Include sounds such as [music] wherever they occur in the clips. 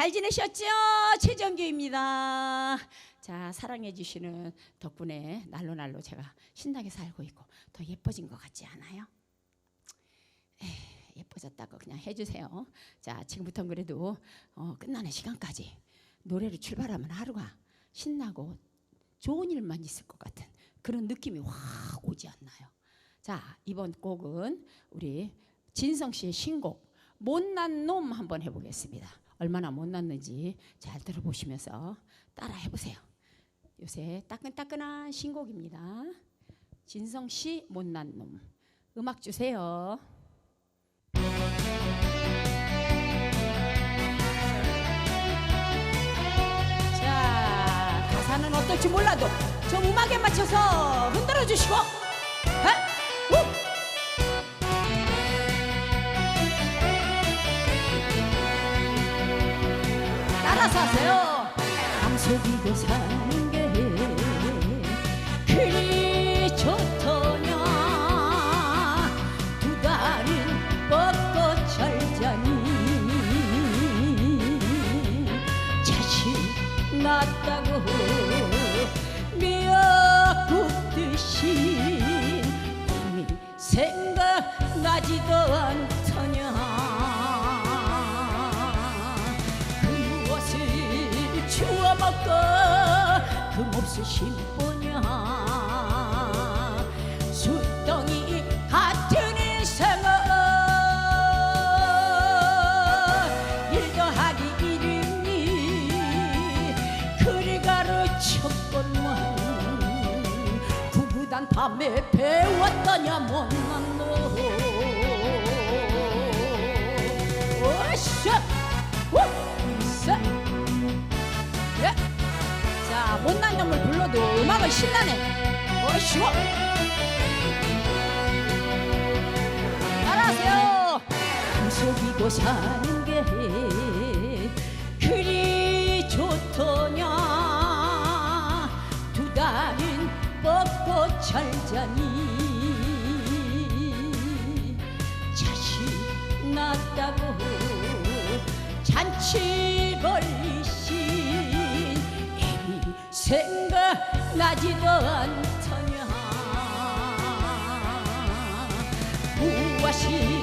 잘 지내셨죠 최정규입니다 자 사랑해 주시는 덕분에 날로 날로 제가 신나게 살고 있고 더 예뻐진 것 같지 않아요? 에이, 예뻐졌다고 그냥 해주세요 자 지금부터 그래도 어, 끝나는 시간까지 노래로 출발하면 하루가 신나고 좋은 일만 있을 것 같은 그런 느낌이 확 오지 않나요? 자 이번 곡은 우리 진성 씨의 신곡 못난 놈 한번 해보겠습니다. 얼마나 못났는지 잘 들어보시면서 따라 해 보세요. 요새 따끈따끈한 신곡입니다. 진성 씨 못난 놈 음악 주세요. 자 가사는 어떨지 몰라도 저 음악에 맞춰서 흔들어 주시고 에? 하세요. 감속이고 사는 게 그리 좋더냐? 두 다리 뻗고 잘자니 자식 낳았다고 있으신 분야 숫덩이 같은 인생은 일 더하기 일이니 그리 가르쳤건만 구구단 밤에 배웠더냐 뭔가 신나네. 오쇼 따라하세요. 속이고 사는 게 그리 좋더냐. 두 달은 먹고 잘 자니. 자식 낳았다고 잔치 벌리신 애비 생 각나지도 않더냐. 무엇이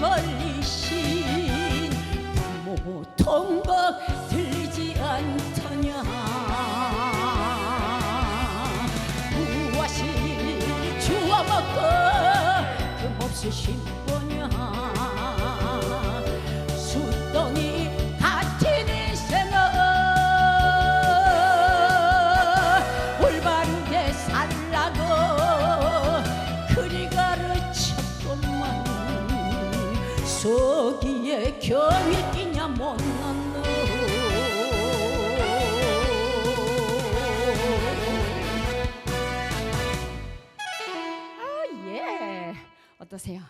벌리신 부모 통곡 들지 않더냐? 무엇이 주워먹고 금없이 싶으냐 속이에 경이 끼냐 못난 놈 아, 예. 어떠세요?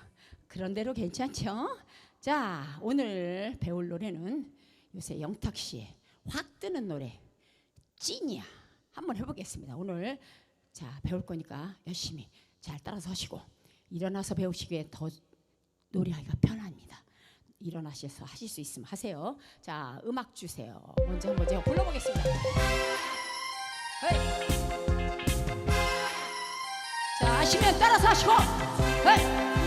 그런 대로 괜찮죠? 자, 오늘 배울 노래는 요새 영탁 씨의 확 뜨는 노래 찐이야. 한번 해보겠습니다. 오늘 자 배울 거니까 열심히 잘 따라서 하시고 일어나서 배우시기에 더 노래하기가 편합니다. 일어나셔서 하실 수 있으면 하세요. 자, 음악 주세요. 먼저 한번 제가 불러보겠습니다. 헤이. 자, 아시면 따라서 하시고. 헤이.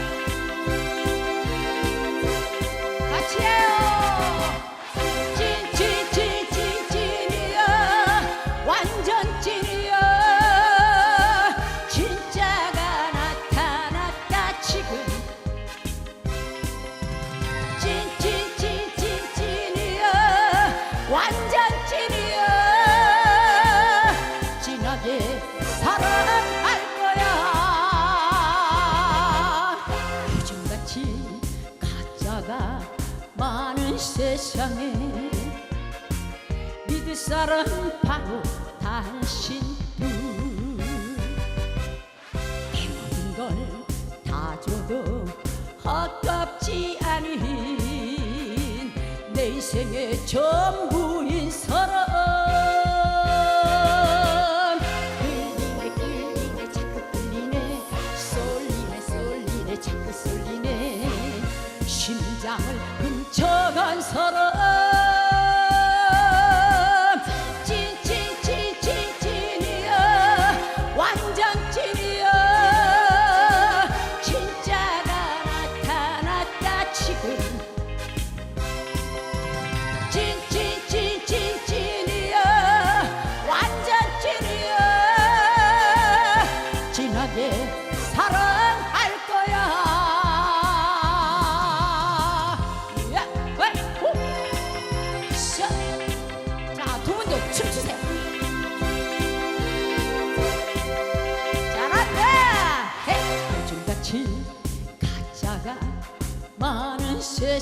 내 인생의 전부인 사람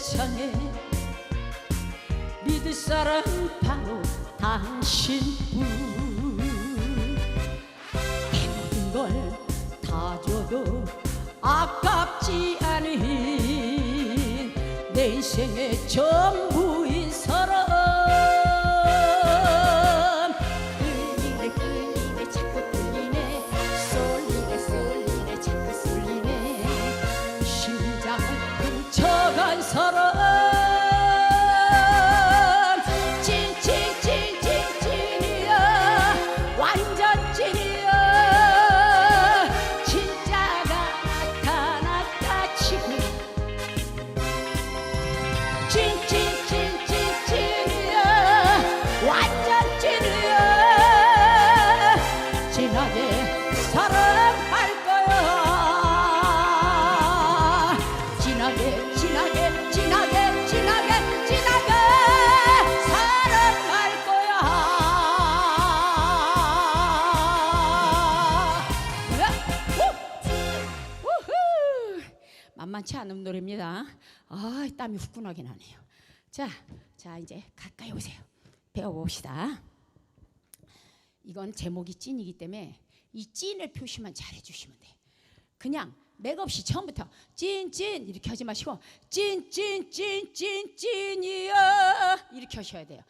세상에 믿을 사람 바로 당신뿐. 이 모든 걸 다 줘도 아깝지 않은 내 인생의 전부인 후끈하게 나네요. 자, 자 이제 가까이 오세요. 배워봅시다. 이건 제목이 찐이기 때문에 이 찐을 표시만 잘 해주시면 돼. 그냥 맥 없이 처음부터 찐찐 이렇게 하지 마시고 찐찐찐찐 찐이야 이렇게 하셔야 돼요.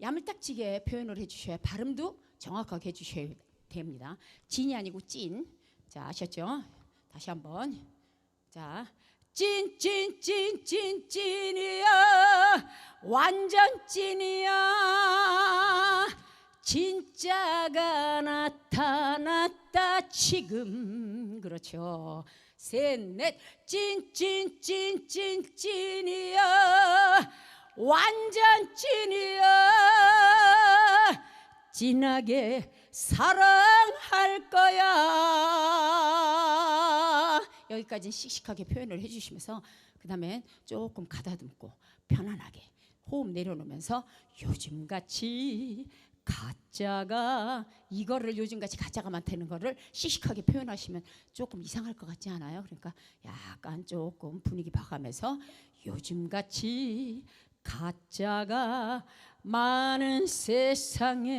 야물딱지게 표현을 해주셔야 발음도 정확하게 해주셔야 됩니다. 진이 아니고 찐. 자 아셨죠? 다시 한번. 자 찐찐찐찐 찐이야. 완전 찐이야. 진짜가 나타났다 지금. 그렇죠. 셋넷. 찐찐찐찐 찐이야. 완전 찐이야. 진하게 사랑할 거야 여기까지 씩씩하게 표현을 해주시면서 그 다음에 조금 가다듬고 편안하게 호흡 내려놓으면서 요즘같이 가짜가 이거를 요즘같이 가짜가 많다는 거를 씩씩하게 표현하시면 조금 이상할 것 같지 않아요? 그러니까 약간 조금 분위기 봐가면서 요즘같이 가짜가 많은 세상에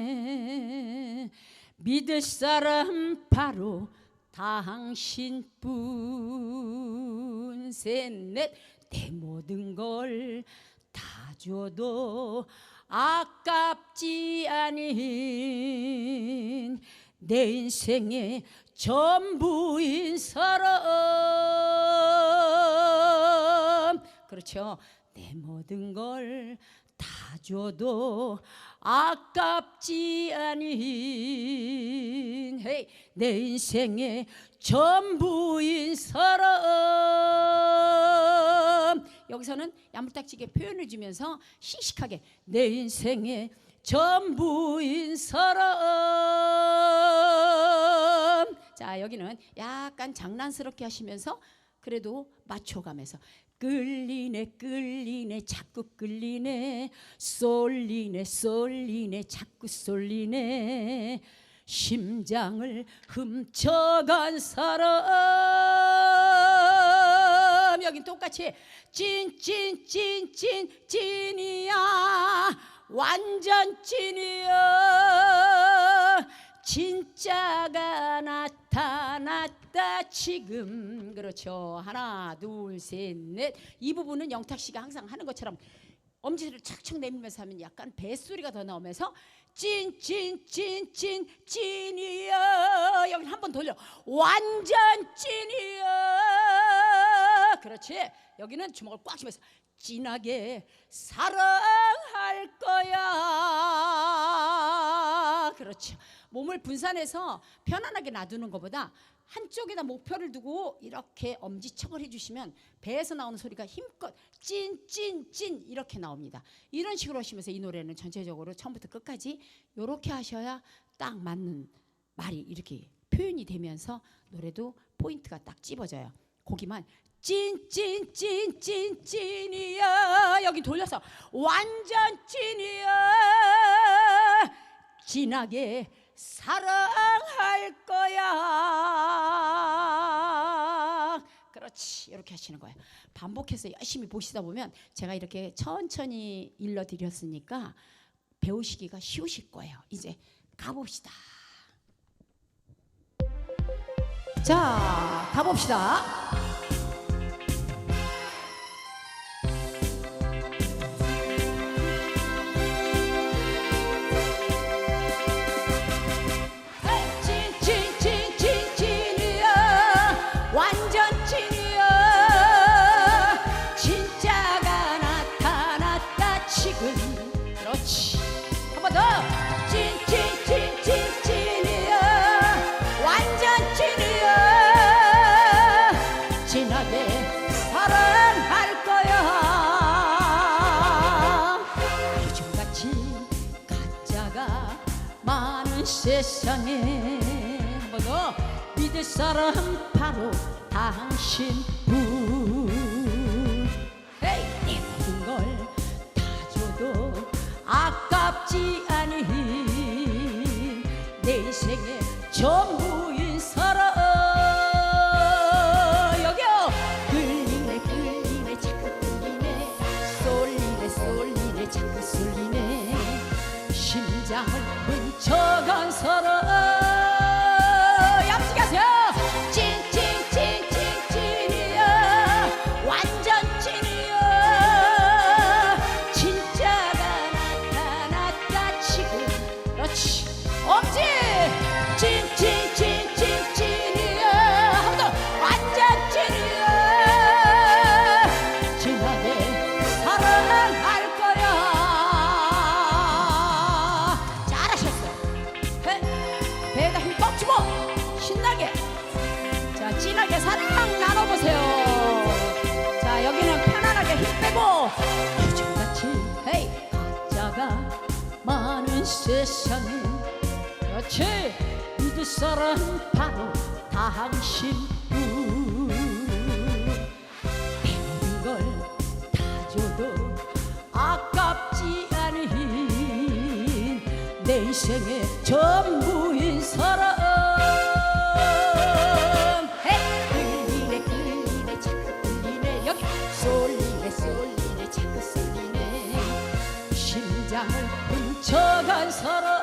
믿을 사람 바로 당신뿐. 셋넷. 내 모든 걸 다 줘도 아깝지 않은 내 인생의 전부인 사람 그렇죠. 내 모든 걸 다 줘도 아깝지 않은 헤이, 내 인생의 전부인 사람. 여기서는 야물딱지게 표현을 주면서 씩씩하게 내 인생의 전부인 사람. 자 여기는 약간 장난스럽게 하시면서 그래도 맞춰가면서 끌리네 끌리네 자꾸 끌리네. 쏠리네 쏠리네 자꾸 쏠리네. 심장을 훔쳐간 사람. 여긴 똑같이 찐 찐 찐 찐 찐이야. 완전 찐이야 진짜가 나타났다 지금. 그렇죠. 하나 둘 셋 넷. 이 부분은 영탁 씨가 항상 하는 것처럼 엄지를 착착 내밀면서 하면 약간 뱃소리가 더 나오면서 찐 찐 찐 찐 찐이야 여기 한 번 돌려. 완전 찐이야 그렇지? 여기는 주먹을 꽉 쥐면서 진하게 사랑할 거야. 그렇죠 몸을 분산해서 편안하게 놔두는 것보다 한쪽에다 목표를 두고 이렇게 엄지척을 해주시면 배에서 나오는 소리가 힘껏 찐찐찐 이렇게 나옵니다. 이런 식으로 하시면서 이 노래는 전체적으로 처음부터 끝까지 이렇게 하셔야 딱 맞는 말이 이렇게 표현이 되면서 노래도 포인트가 딱 찝어져요. 고기만 찐찐찐찐 찐이야 여기 돌려서 완전 찐이야 진하게 사랑할 거야. 그렇지. 이렇게 하시는 거예요. 반복해서 열심히 보시다 보면 제가 이렇게 천천히 일러 드렸으니까 배우시기가 쉬우실 거예요. 이제 가봅시다. 자, 가봅시다. 믿을 사람 바로 당신뿐 훔쳐간 사람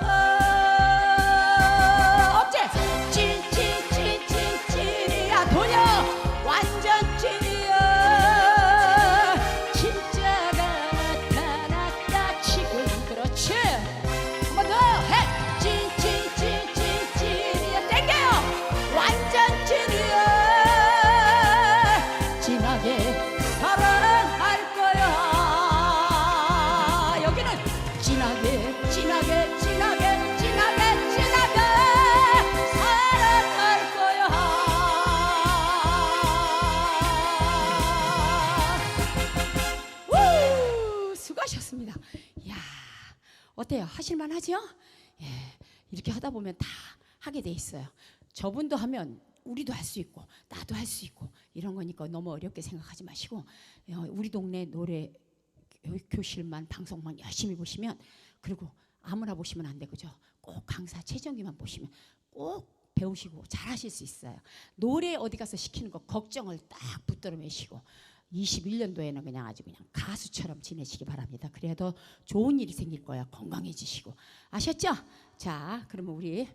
수고하셨습니다 야 어때요 하실만 하죠 예 이렇게 하다 보면 다 하게 돼 있어요 저분도 하면 우리도 할 수 있고 나도 할 수 있고 이런 거니까 너무 어렵게 생각하지 마시고 어, 우리 동네 노래 교- 교실만 방송만 열심히 보시면 그리고 아무나 보시면 안 되고죠. 꼭 강사 최정기만 보시면 꼭 배우시고 잘하실 수 있어요. 노래 어디 가서 시키는 거 걱정을 딱 붙들어 매시고 21년도에는 그냥 아주 그냥 가수처럼 지내시기 바랍니다. 그래야 더 좋은 일이 생길 거야. 건강해지시고 아셨죠? 자, 그러면 우리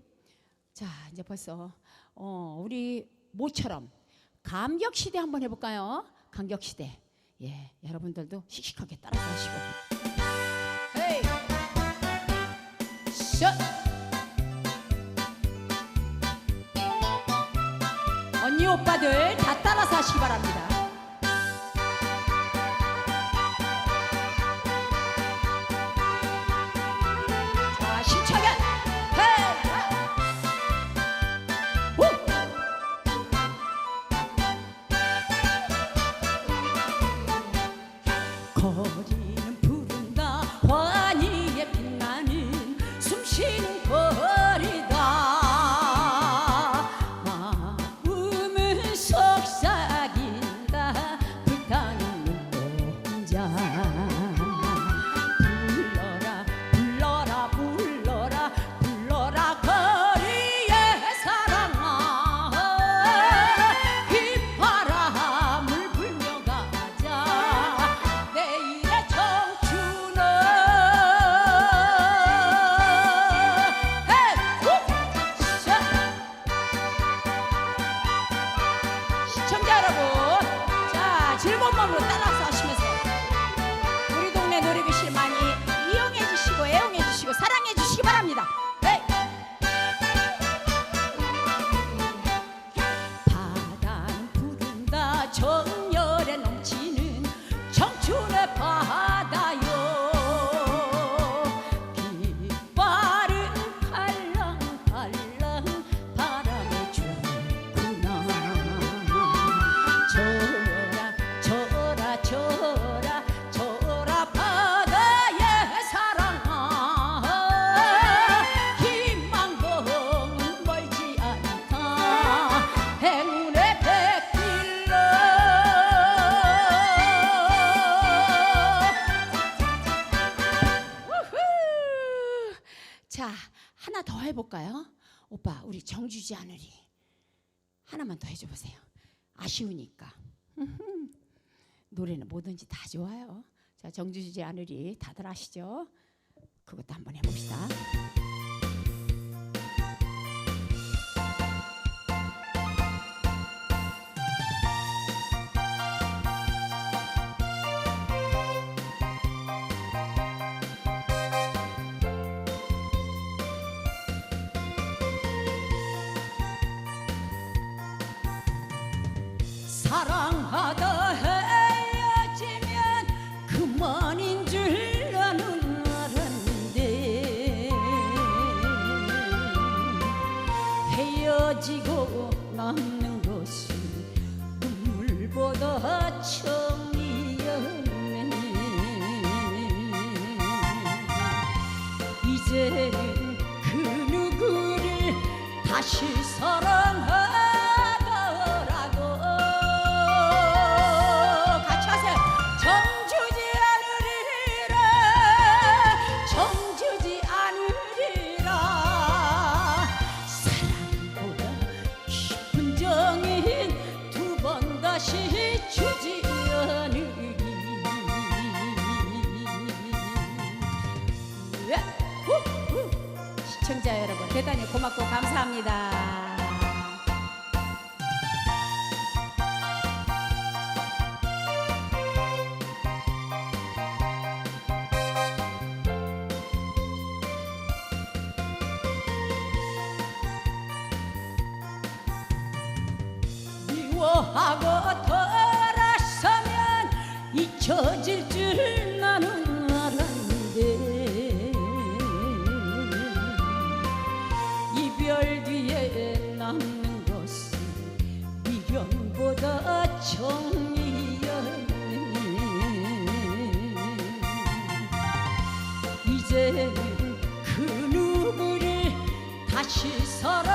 자 이제 벌써 어, 우리 모처럼 감격 시대 한번 해 볼까요? 감격 시대. 예, 여러분들도 씩씩하게 따라서 하시고. 헤이, 샷. 언니 오빠들 다 따라서 하시기 바랍니다. time. 쉬우니까. [laughs] 노래는 뭐든지 다 좋아요. 자, 정주지 않으리 다들 아시죠? 그것도 한번 해봅시다. 처음이었네. 이제는 그 누구를 다시 사랑 대단히 고맙고 감사합니다. 하고 돌아서면 잊혀질 정이였니? 이제 그 누구를 다시 사랑